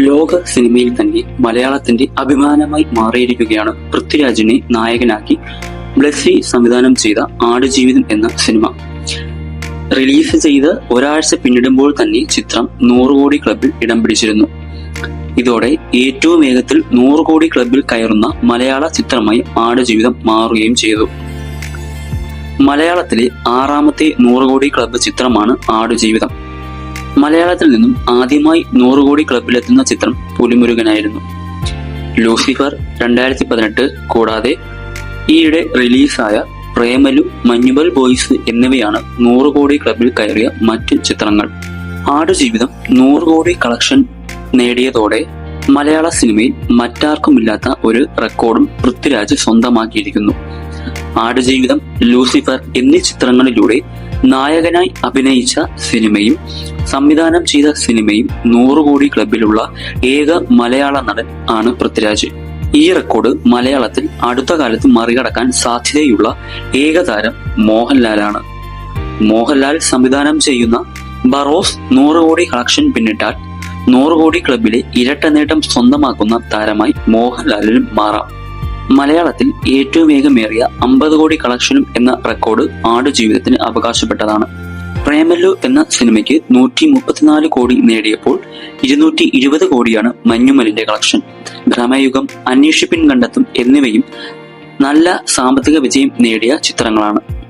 ലോക സിനിമയിൽ തന്നെ മലയാളത്തിന്റെ അഭിമാനമായി മാറിയിരിക്കുകയാണ് പൃഥ്വിരാജിനെ നായകനാക്കി ബ്ലസ്സി സംവിധാനം ചെയ്ത ആടുജീവിതം എന്ന സിനിമ. റിലീസ് ചെയ്ത് ഒരാഴ്ച പിന്നിടുമ്പോൾ തന്നെ ചിത്രം നൂറ് കോടി ക്ലബിൽ ഇടം പിടിച്ചിരുന്നു. ഇതോടെ ഏറ്റവും വേഗത്തിൽ നൂറ് കോടി ക്ലബിൽ കയറുന്ന മലയാള ചിത്രമായി ആടുജീവിതം മാറുകയും ചെയ്തു. മലയാളത്തിലെ ആറാമത്തെ നൂറ് കോടി ക്ലബ് ചിത്രമാണ് ആടുജീവിതം. മലയാളത്തിൽ നിന്നും ആദ്യമായി നൂറ് കോടി ക്ലബിലെത്തുന്ന ചിത്രം പുലിമുരുകനായിരുന്നു. ലൂസിഫർ രണ്ടായിരത്തി പതിനെട്ട് കൂടാതെ ഈയിടെ റിലീസായ പ്രേമലു മഞ്ഞുബൽ ബോയ്സ് എന്നിവയാണ് നൂറ് കോടി ക്ലബിൽ കയറിയ മറ്റ് ചിത്രങ്ങൾ. ആടുജീവിതം നൂറ് കോടി കളക്ഷൻ നേടിയതോടെ മലയാള സിനിമയിൽ മറ്റാർക്കുമില്ലാത്ത ഒരു റെക്കോർഡും പൃഥ്വിരാജ് സ്വന്തമാക്കിയിരിക്കുന്നു. ആടുജീവിതം ലൂസിഫർ എന്നീ ചിത്രങ്ങളിലൂടെ നായകനായി അഭിനയിച്ച സിനിമയും സംവിധാനം ചെയ്ത സിനിമയും നൂറുകോടി ക്ലബിലുള്ള ഏക മലയാള നടൻ ആണ് പൃഥ്വിരാജ്. ഈ റെക്കോർഡ് മലയാളത്തിൽ അടുത്ത കാലത്ത് മറികടക്കാൻ സാധ്യതയുള്ള ഏക താരം മോഹൻലാലാണ്. മോഹൻലാൽ സംവിധാനം ചെയ്യുന്ന ബറോസ് നൂറ് കോടി കളക്ഷൻ പിന്നിട്ടാൽ നൂറ് കോടി ക്ലബിലെ ഇരട്ട നേട്ടം സ്വന്തമാക്കുന്ന താരമായി മോഹൻലാലിനും മാറാം. മലയാളത്തിൽ ഏറ്റവും വേഗമേറിയ അമ്പത് കോടി കളക്ഷനും എന്ന റെക്കോർഡ് ആടുജീവിതത്തിന് അവകാശപ്പെട്ടതാണ്. പ്രേമല്ലു എന്ന സിനിമയ്ക്ക് നൂറ്റി മുപ്പത്തിനാല് കോടി നേടിയപ്പോൾ ഇരുന്നൂറ്റി ഇരുപത് കോടിയാണ് മഞ്ഞുമലിന്റെ കളക്ഷൻ. ഭ്രമയുഗം അന്വേഷിപ്പിൻ കണ്ടെത്തും എന്നിവയും നല്ല സാമ്പത്തിക വിജയം നേടിയ ചിത്രങ്ങളാണ്.